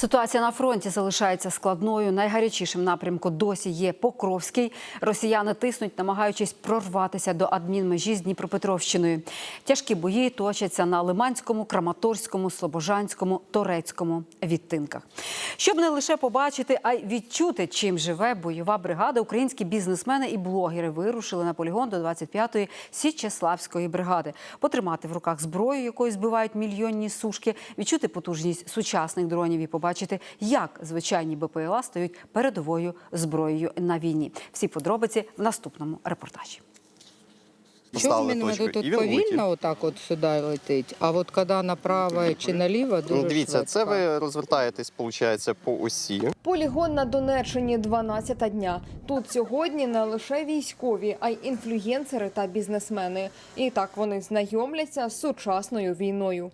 Ситуація на фронті залишається складною. Найгарячішим напрямку досі є Покровський. Росіяни тиснуть, намагаючись прорватися до адмінмежі з Дніпропетровщиною. Тяжкі бої точаться на Лиманському, Краматорському, Слобожанському, Торецькому відтинках. Щоб не лише побачити, а й відчути, чим живе бойова бригада, українські бізнесмени і блогери вирушили на полігон до 25-ї Січеславської бригади. Потримати в руках зброю, якою збивають мільйонні сушки, відчути потужність сучасних дронів і побачити, як звичайні БПЛА стають передовою зброєю на війні. Всі подробиці в наступному репортажі. Чому точку, тут повільно отак от сюди летить, а от коли направо чи наліво дуже Ну, Дивіться, швидко. це ви розвертаєтесь, виходить, по осі. Полігон на Донеччині 12 дня. Тут сьогодні не лише військові, а й інфлюєнсери та бізнесмени. І так вони знайомляться з сучасною війною.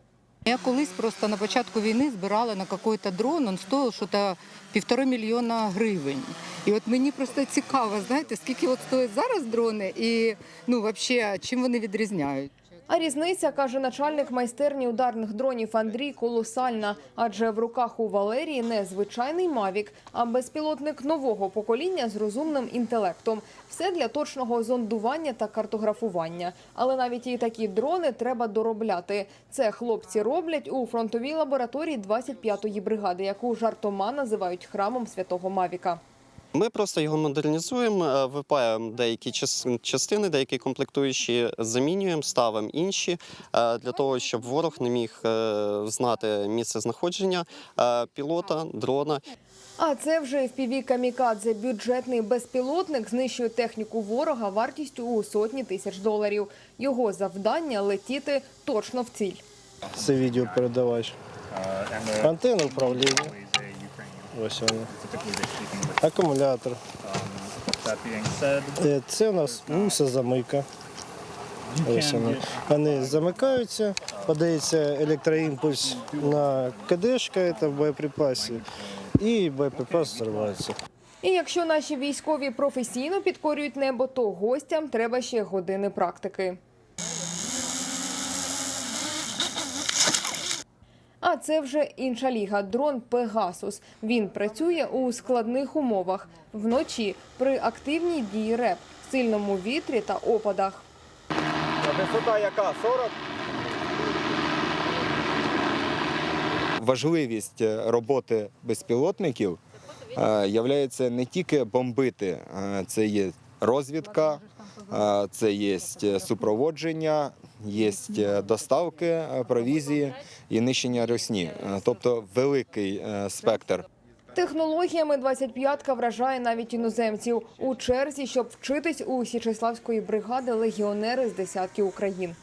Я колись просто на початку війни збирала на якийсь дрон, він стоїв щось півтора мільйона гривень. І от мені просто цікаво, знаєте, скільки от стоять зараз дрони і ну, взагалі, чим вони відрізняють. А різниця, каже начальник майстерні ударних дронів Андрій, колосальна. Адже в руках у Валерії не звичайний Мавік, а безпілотник нового покоління з розумним інтелектом. Все для точного зондування та картографування. Але навіть і такі дрони треба доробляти. Це хлопці роблять у фронтовій лабораторії 25-ї бригади, яку жартома називають храмом святого Мавіка. Ми просто його модернізуємо, е, випаємо деякі час- частини, деякі комплектуючі, замінюємо, ставимо інші е, для того, щоб ворог не міг е, знати місце знаходження пілота, дрона. А це вже FPV «Камікадзе» – бюджетний безпілотник знищує техніку ворога вартістю у сотні тисяч доларів. Його завдання – летіти точно в ціль. Це відеопередавач. Антенна управління. Ось вона. Акумулятор. Е, Це у нас замика. Ось вона. Вони замикаються, подається електроімпульс на КДшка, це в боєприпасі, і боєприпас взривається. І якщо наші військові професійно підкорюють небо, то гостям треба ще години практики. А це вже інша ліга дрон Пегасус. Він працює у складних умовах вночі при активній дії РЕП, сильному вітрі та опадах. Висота яка? 40? важливість е, роботи безпілотників е, являється не тільки бомбити, е, це є розвідка, це є супроводження, є доставки е, провізії і нищення росні, Е, тобто великий е, спектр. Технологіями 25-ка вражає навіть іноземців. У черзі, щоб вчитись у Січеславської бригади легіонери з десятків України.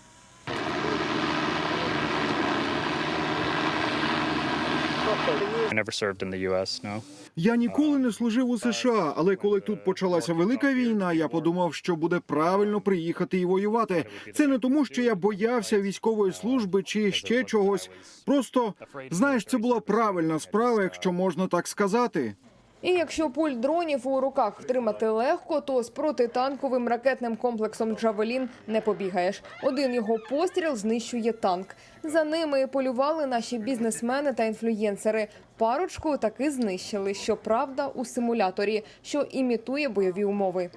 Я ніколи не служив у США, але коли тут почалася велика війна, я подумав, що буде правильно приїхати і воювати. Це не тому, що я боявся військової служби чи ще чогось. Просто знаєш, це була правильна справа, якщо можна так сказати. І якщо пульт дронів у руках втримати легко, то з протитанковим ракетним комплексом Джавелін не побігаєш. Один його постріл знищує танк. За ними полювали наші бізнесмени та інфлюєнсери. Парочку таки знищили. Щоправда, у симуляторі, що імітує бойові умови.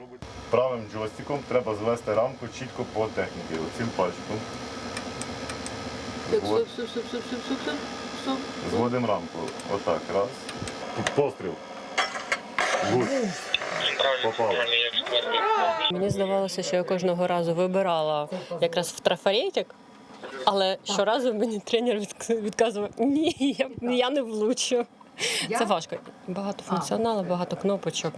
Правим джойстиком треба звести рамку чітко по техніці, оцим пальчиком. Зводимо рамку. Отак, раз. Постріл. Мені здавалося, що я кожного разу вибирала якраз в трафаретик, але щоразу мені тренер відказував: ні, я, я не влучу. Це важко. Багато функціоналу, багато кнопочок.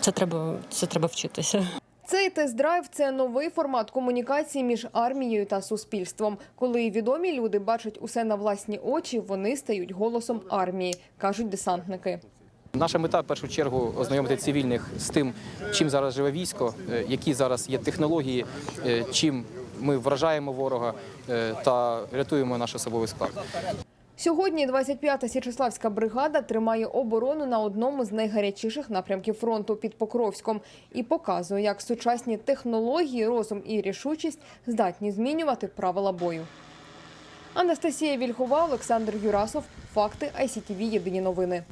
Це треба, це треба вчитися. Цей тест-драйв це новий формат комунікації між армією та суспільством. Коли відомі люди бачать усе на власні очі, вони стають голосом армії, кажуть десантники. Наша мета в першу чергу ознайомити цивільних з тим, чим зараз живе військо, е, які зараз є технології, е, чим ми вражаємо ворога е, та рятуємо наш особовий склад. Сьогодні 25-та Січеславська бригада тримає оборону на одному з найгарячіших напрямків фронту під Покровськом і показує, як сучасні технології, розум і рішучість здатні змінювати правила бою. Анастасія Вільхова, Олександр Юрасов. Факти ICTV Єдині новини.